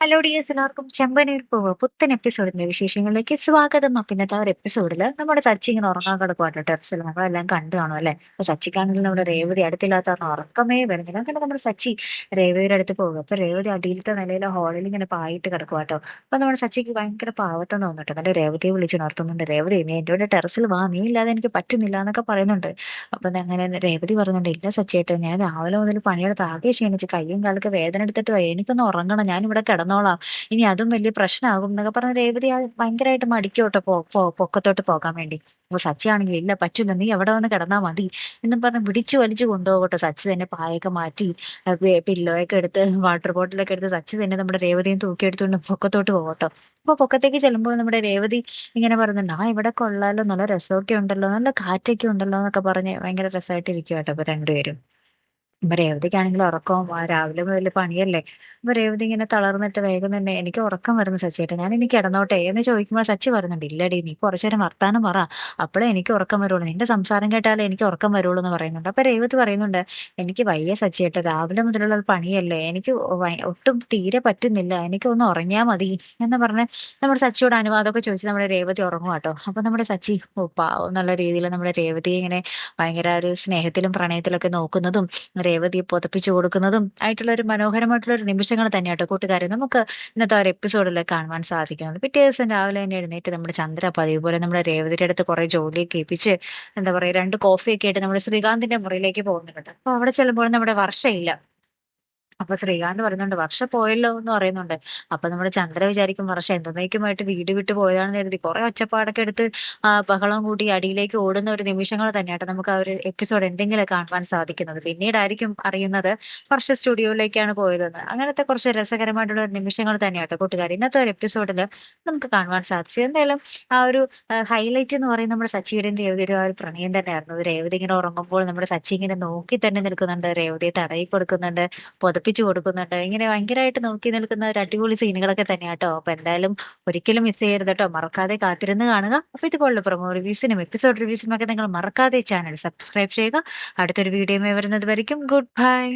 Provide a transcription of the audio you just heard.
Hello dears എല്ലാവർക്കും ചെമ്പനീർ പൂവ് പുത്തൻ എപ്പിസോഡിന്റെ വിശേഷങ്ങളിലേക്ക് സ്വാഗതം. അപ്പൊ ഇന്നത്തെ ഒരു എപ്പിസോഡിൽ നമ്മുടെ സച്ചി ഇങ്ങനെ ഉറങ്ങാൻ കിടക്കുവാട്ടോ ടെറസിൽ നമ്മളെല്ലാം കണ്ടു കാണും അല്ലെ? അപ്പൊ സച്ചിക്കാണെങ്കിൽ നമ്മുടെ രേവതി അടുത്തില്ലാത്ത ഉറക്കമേ വരുന്നില്ല. അങ്ങനെ നമ്മുടെ സച്ചി രേവതിയുടെ അടുത്ത് പോകും. അപ്പൊ രേവതി അടിയിലത്തെ നിലയിലെ ഹോളിൽ ഇങ്ങനെ പായിട്ട് കിടക്കുവാട്ടോ അപ്പൊ നമ്മുടെ സച്ചിക്ക് ഭയങ്കര പാവത്തം തോന്നിട്ടോ നല്ല രേവതിയെ വിളിച്ചുണർത്തുന്നുണ്ട് രേവതി നീ എന്റെ കൂടെ ടെറസിൽ വാ. നീ ഇല്ലാതെ എനിക്ക് പറ്റുന്നില്ല എന്നൊക്കെ പറയുന്നുണ്ട്. അപ്പൊ അങ്ങനെ രേവതി പറയുന്നുണ്ട് ഇല്ല സച്ചിയേട്ട് ഞാൻ രാവിലെ മുതൽ പണിയെടുത്ത് ആകെ ക്ഷീണിച്ച് കയ്യും കാലൊക്കെ വേദന എടുത്തിട്ട്. എനിക്കൊന്ന് ഉറങ്ങണം. ഞാൻ ഇവിടെ കിടന്നോളാം ഇനി അതും വലിയ പ്രശ്നമാകും എന്നൊക്കെ പറഞ്ഞ് രേവതി ഭയങ്കരമായിട്ട് മടിക്കോട്ടെ പൊക്കത്തോട്ട് പോകാൻ വേണ്ടി. അപ്പൊ സച്ചിയാണെങ്കിൽ ഇല്ല പറ്റില്ല നീ എവിടെ വന്ന് കിടന്നാ മതി എന്നും പറഞ്ഞ് പിടിച്ചു വലിച്ചു കൊണ്ടുപോകട്ടെ. സച്ചി തന്നെ പായൊക്കെ മാറ്റി പില്ലോയൊക്കെ എടുത്ത് വാട്ടർ ബോട്ടിലൊക്കെ എടുത്ത് സച്ചി തന്നെ നമ്മുടെ രേവതിയും തൂക്കിയെടുത്തുകൊണ്ട് പൊക്കത്തോട്ട് പോകട്ടോ. അപ്പൊ പൊക്കത്തേക്ക് ചെല്ലുമ്പോൾ നമ്മുടെ രേവതി ഇങ്ങനെ പറയുന്നുണ്ട് ആ ഇവിടെ കൊള്ളാലോ നല്ല രസമൊക്കെ ഉണ്ടല്ലോ നല്ല കാറ്റൊക്കെ ഉണ്ടല്ലോ എന്നൊക്കെ പറഞ്ഞ് ഭയങ്കര രസമായിട്ട് ഇരിക്കും കേട്ടോ അപ്പൊ രണ്ടുപേരും. അപ്പൊ രേവതിക്കാണെങ്കിൽ ഉറക്കവും ആ രാവിലെ മുതൽ പണിയല്ലേ. അപ്പൊ രേവതി ഇങ്ങനെ തളർന്നിട്ട് വേഗം തന്നെ എനിക്ക് ഉറക്കം വരുന്നു സച്ചിയേട്ടാ. ഞാൻ ഇനി കിടന്നോട്ടെ എന്ന് ചോദിക്കുമ്പോൾ സച്ചി പറയുന്നുണ്ട് ഇല്ലടി നീ കുറച്ചു നേരം വർത്താനം പറ. അപ്പോഴേ എനിക്ക് ഉറക്കം വരുള്ളൂ. നിന്റെ സംസാരം കേട്ടാലേ എനിക്ക് ഉറക്കം വരുള്ളൂ എന്ന് പറയുന്നുണ്ട്. അപ്പൊ രേവതി പറയുന്നുണ്ട് എനിക്ക് വയ്യ സച്ചിയേട്ടാ രാവിലെ മുതലുള്ള പണിയല്ലേ. എനിക്ക് ഒട്ടും തീരെ പറ്റുന്നില്ല. എനിക്ക് ഒന്ന് ഉറങ്ങിയാ മതി എന്ന് പറഞ്ഞ് നമ്മുടെ സച്ചിയോട് അനുവാദമൊക്കെ ചോദിച്ച് നമ്മുടെ രേവതി ഉറങ്ങും കേട്ടോ അപ്പൊ നമ്മുടെ സച്ചി ഓ എന്നുള്ള രീതിയിൽ നമ്മുടെ രേവതി ഇങ്ങനെ ഭയങ്കര ഒരു സ്നേഹത്തിലും പ്രണയത്തിലൊക്കെ നോക്കുന്നതും രേവതിയെ പുതപ്പിച്ചു കൊടുക്കുന്നതും ആയിട്ടുള്ള ഒരു മനോഹരമായിട്ടുള്ള ഒരു നിമിഷങ്ങൾ തന്നെയാട്ടോ കൂട്ടുകാരെ നമുക്ക് ഇന്നത്തെ ഒരു എപ്പിസോഡിൽ കാണുവാൻ സാധിക്കുന്നത്. പിറ്റേ ദിവസം രാവിലെ തന്നെ എഴുന്നേറ്റ് നമ്മുടെ ചന്ദ്ര പതിവ് പോലെ നമ്മുടെ രേവതിയുടെ അടുത്ത് കുറെ ജോലിയൊക്കെ ഏൽപ്പിച്ച് എന്താ പറയുക രണ്ട് കോഫിയൊക്കെ ആയിട്ട് നമ്മുടെ ശ്രീകാന്തിന്റെ മുറിയിലേക്ക് പോകുന്നുണ്ട്. അപ്പൊ അവിടെ ചെല്ലുമ്പോൾ നമ്മുടെ വർഷയില്ല. അപ്പൊ ശ്രീകാന്ത് പറയുന്നുണ്ട് വർഷ പോയല്ലോ എന്ന് പറയുന്നുണ്ട്. അപ്പൊ നമ്മുടെ ചന്ദ്ര വിചാരിക്കും വർഷ എന്തെന്നേക്കുമായിട്ട് വീട് വിട്ടു പോയതാണെന്ന് കരുതി. കുറെ ഒച്ചപ്പാടൊക്കെ എടുത്ത് ബഹളം കൂട്ടി അടിയിലേക്ക് ഓടുന്ന ഒരു നിമിഷങ്ങൾ തന്നെയാട്ടോ നമുക്ക് ആ ഒരു എപ്പിസോഡ് എന്തെങ്കിലും കാണുവാൻ സാധിക്കുന്നത്. പിന്നീടായിരിക്കും അറിയുന്നത് വർഷ സ്റ്റുഡിയോയിലേക്കാണ് പോയതെന്ന്. അങ്ങനത്തെ കുറച്ച് രസകരമായിട്ടുള്ള നിമിഷങ്ങൾ തന്നെയാട്ടോ കൂട്ടുകാർ ഇന്നത്തെ ഒരു എപ്പിസോഡിൽ നമുക്ക് കാണുവാൻ സാധിച്ചു. എന്തായാലും ആ ഒരു ഹൈലൈറ്റ് എന്ന് പറയുന്നത് നമ്മുടെ സച്ചിയുടെ രേവതിയുടെ ആ ഒരു പ്രണയം തന്നെയായിരുന്നു. രേവതി ഇങ്ങനെ ഉറങ്ങുമ്പോൾ നമ്മുടെ സച്ചി ഇങ്ങനെ നോക്കി തന്നെ നിൽക്കുന്നുണ്ട്. രേവതിയെ തടയി കൊടുക്കുന്നുണ്ട്. പുതപ്പിച്ചു കൊടുക്കുന്നുണ്ട്. ഇങ്ങനെ ഭയങ്കരമായിട്ട് നോക്കി നിൽക്കുന്ന ഒരു അടിപൊളി സീനുകളൊക്കെ തന്നെയാട്ടോ. അപ്പൊ എന്തായാലും ഒരിക്കലും മിസ് ചെയ്യരുത് കേട്ടോ മറക്കാതെ കാത്തിരുന്ന് കാണുക. അപ്പൊ ഇതുപോലുള്ള പ്രൊമോ റിവ്യൂസിനും എപ്പിസോഡ് റിവ്യൂസിനും ഒക്കെ നിങ്ങൾ മറക്കാതെ ചാനൽ സബ്സ്ക്രൈബ് ചെയ്യുക. അടുത്തൊരു വീഡിയോയുമായി വരുന്നത് വരയ്ക്കും. Good bye